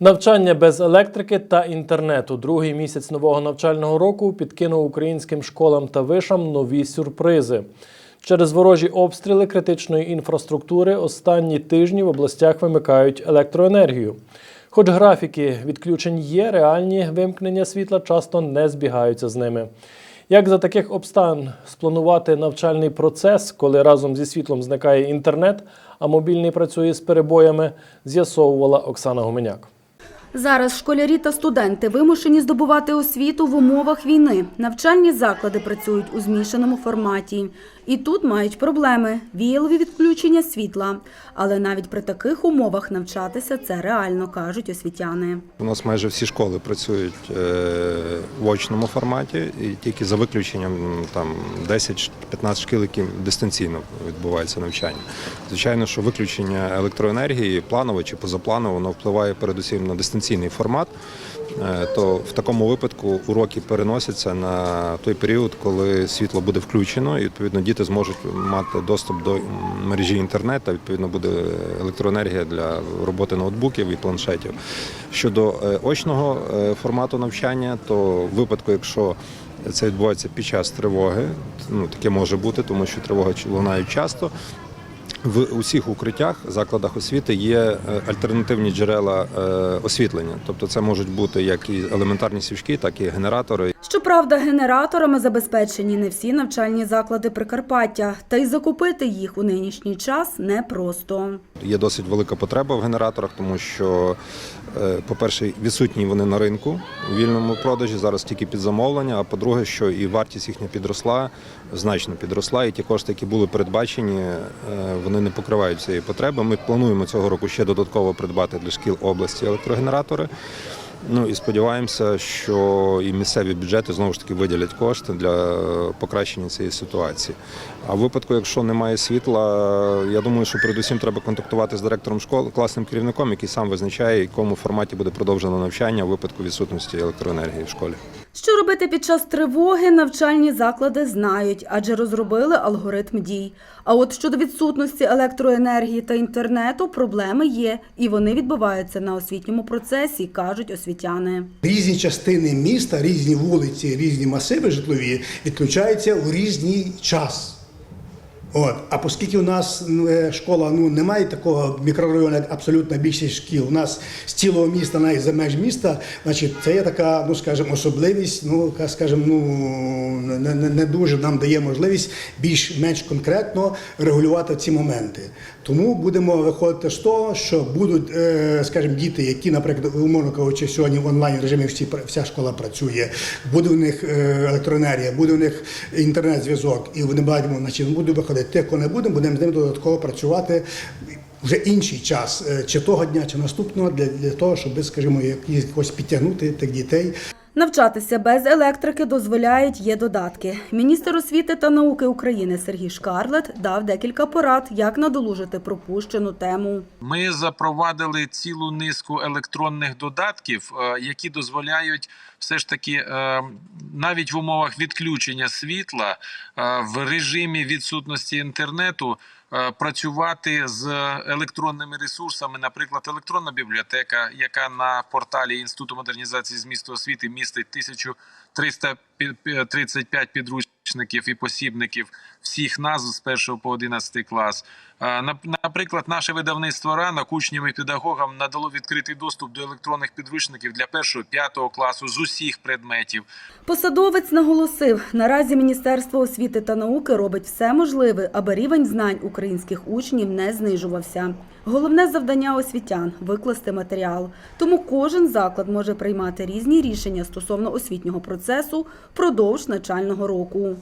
Навчання без електрики та інтернету. Другий місяць нового навчального року підкинув українським школам та вишам нові сюрпризи. Через ворожі обстріли критичної інфраструктури останні тижні в областях вимикають електроенергію. Хоч графіки відключень є, реальні вимкнення світла часто не збігаються з ними. Як за таких обставин спланувати навчальний процес, коли разом зі світлом зникає інтернет, а мобільний працює з перебоями, з'ясовувала Оксана Гуменяк. Зараз школярі та студенти вимушені здобувати освіту в умовах війни. Навчальні заклади працюють у змішаному форматі. І тут мають проблеми – віялові відключення світла. Але навіть при таких умовах навчатися – це реально, кажуть освітяни. У нас майже всі школи працюють е, в очному форматі, і тільки за виключенням там 10-15 шкіл, які дистанційно відбувається навчання. Звичайно, що виключення електроенергії планово чи позапланово воно впливає передусім на дистанційний формат. Е, То в такому випадку уроки переносяться на той період, коли світло буде включено, і відповідно діти зможуть мати доступ до мережі інтернету. Відповідно, буде електроенергія для роботи ноутбуків і планшетів. Щодо е, очного е, формату навчання, то в випадку, якщо це відбувається під час тривоги, ну таке може бути, тому що тривоги лунають часто. В усіх укриттях, закладах освіти є е, альтернативні джерела е, освітлення. Тобто це можуть бути як і елементарні свічки, так і генератори. Щоправда, генераторами забезпечені не всі навчальні заклади Прикарпаття. Та й закупити їх у нинішній час непросто. Є досить велика потреба в генераторах, тому що, е, по-перше, відсутні вони на ринку у вільному продажі, зараз тільки під замовлення. А по-друге, що і вартість їхня підросла, значно підросла, і ті кошти, які були передбачені, е, вони не покривають цієї потреби. Ми плануємо цього року ще додатково придбати для шкіл області електрогенератори. Ну і сподіваємося, що і місцеві бюджети знову ж таки виділять кошти для покращення цієї ситуації. А в випадку, якщо немає світла, я думаю, що передусім треба контактувати з директором школи, класним керівником, який сам визначає, в якому форматі буде продовжено навчання в випадку відсутності електроенергії в школі. Що робити під час тривоги, навчальні заклади знають, адже розробили алгоритм дій. А от щодо відсутності електроенергії та інтернету, проблеми є, і вони відбуваються на освітньому процесі, кажуть освітяни. Різні частини міста, різні вулиці, різні масиви житлові відключаються у різний час. От. А оскільки у нас ну, е, школа ну, немає такого мікрорайону, як абсолютна більшість шкіл, у нас з цілого міста, навіть за меж міста, значить, це є така, ну скажімо, особливість, ну скажімо, ну не, не, дуже нам дає можливість більш-менш конкретно регулювати ці моменти. Тому будемо виходити з того, що будуть, е, скажімо, діти, які, наприклад, умовно кажучи, сьогодні в онлайн режимі всі вся школа працює, буде у них е, електроенергія, буде у них інтернет-зв'язок, і вони бачимо, значить, буде виходити. Тих, кого не будемо, будемо з ними додатково працювати. Вже інший час, е, чи того дня, чи наступного, для, для того, щоб, скажімо, якось підтягнути тих дітей. Навчатися без електрики дозволяють є додатки. Міністр освіти та науки України Сергій Шкарлет дав декілька порад, як надолужити пропущену тему. Ми запровадили цілу низку електронних додатків, е, які дозволяють все ж таки е, навіть в умовах відключення світла е, в режимі відсутності інтернету. Е, Працювати з електронними ресурсами, наприклад, електронна бібліотека, яка на порталі Інституту модернізації змісту освіти містить 1335 підручників і посібників всіх назв з 1 по 11 клас. Наприклад, наше видавництво ранок учням і педагогам надало відкритий доступ до електронних підручників для 1-5 класу з усіх предметів. Посадовець наголосив, наразі Міністерство освіти та науки робить все можливе, аби рівень знань українських учнів не знижувався. Головне завдання освітян викласти матеріал. Тому кожен заклад може приймати різні рішення стосовно освітнього процесу впродовж начального року.